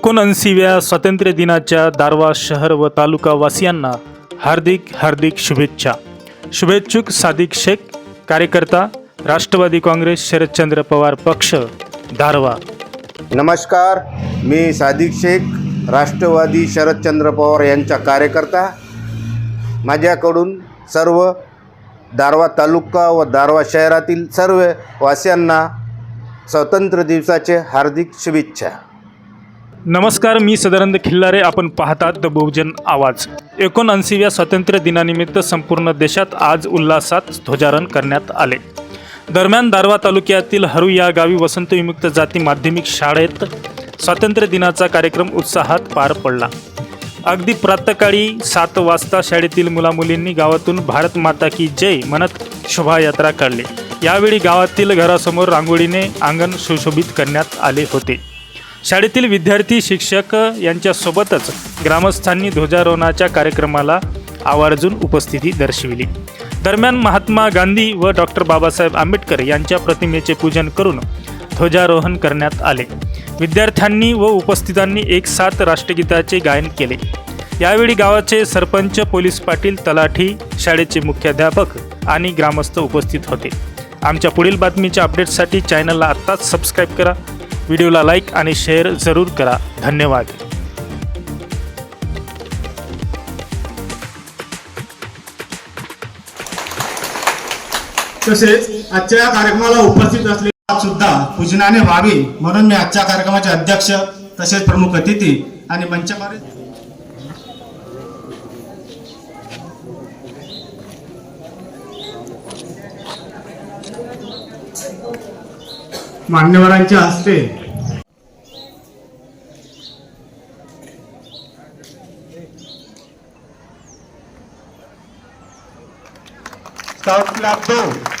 एकोणऐंशीव्या स्वातंत्र्य दिनाच्या दारवा शहर व तालुका वासियांना हार्दिक हार्दिक शुभेच्छा. शुभेच्छुक सादिक शेख कार्यकर्ता राष्ट्रवादी काँग्रेस शरदचंद्र पवार पक्ष दारवा नमस्कार मी सादिक शेख राष्ट्रवादी शरदचंद्र पवार यांचा कार्यकर्ता. माझ्याकडून सर्व दारवा तालुका व दारवा शहरातील सर्व वासियांना स्वातंत्र्य दिवसाचे हार्दिक शुभेच्छा. नमस्कार मी सदानंद खिल्लारे. आपण पाहतात द बहुजन आवाज. एकोणऐंशीव्या स्वातंत्र्य दिनानिमित्त संपूर्ण देशात आज उल्हासात ध्वजारण करण्यात आले. दरम्यान दारवा तालुक्यातील हरू या गावी वसंत विमुक्त जाती माध्यमिक शाळेत स्वातंत्र्य दिनाचा कार्यक्रम उत्साहात पार पडला. अगदी प्रातकाळी सात वाजता शाळेतील मुलामुलींनी गावातून भारत माता की जय म्हणत शोभायात्रा काढली. यावेळी गावातील घरासमोर रांगोळीने अंगण सुशोभित करण्यात आले होते. शाळेतील विद्यार्थी शिक्षक यांच्यासोबतच ग्रामस्थांनी ध्वजारोहणाच्या कार्यक्रमाला आवर्जून उपस्थिती दर्शविली. दरम्यान महात्मा गांधी व डॉक्टर बाबासाहेब आंबेडकर यांच्या प्रतिमेचे पूजन करून ध्वजारोहण करण्यात आले. विद्यार्थ्यांनी व उपस्थितांनी एक साथ राष्ट्रगीताचे गायन केले. यावेळी गावाचे सरपंच पोलीस पाटील तलाठी शाळेचे मुख्याध्यापक आणि ग्रामस्थ उपस्थित होते. आमच्या पुढील बातमीच्या अपडेट्ससाठी चॅनलला आत्ताच सबस्क्राईब करा. व्हिडिओला लाईक आणि शेअर जरूर करा. धन्यवाद. तसेच आजच्या या कार्यक्रमाला उपस्थित असलेले सुद्धा पूजनाने व्हावी म्हणून मी आजच्या कार्यक्रमाचे अध्यक्ष तसेच प्रमुख अतिथी आणि मंचकार मान्यवरांच्या हस्ते Salve, cidadão!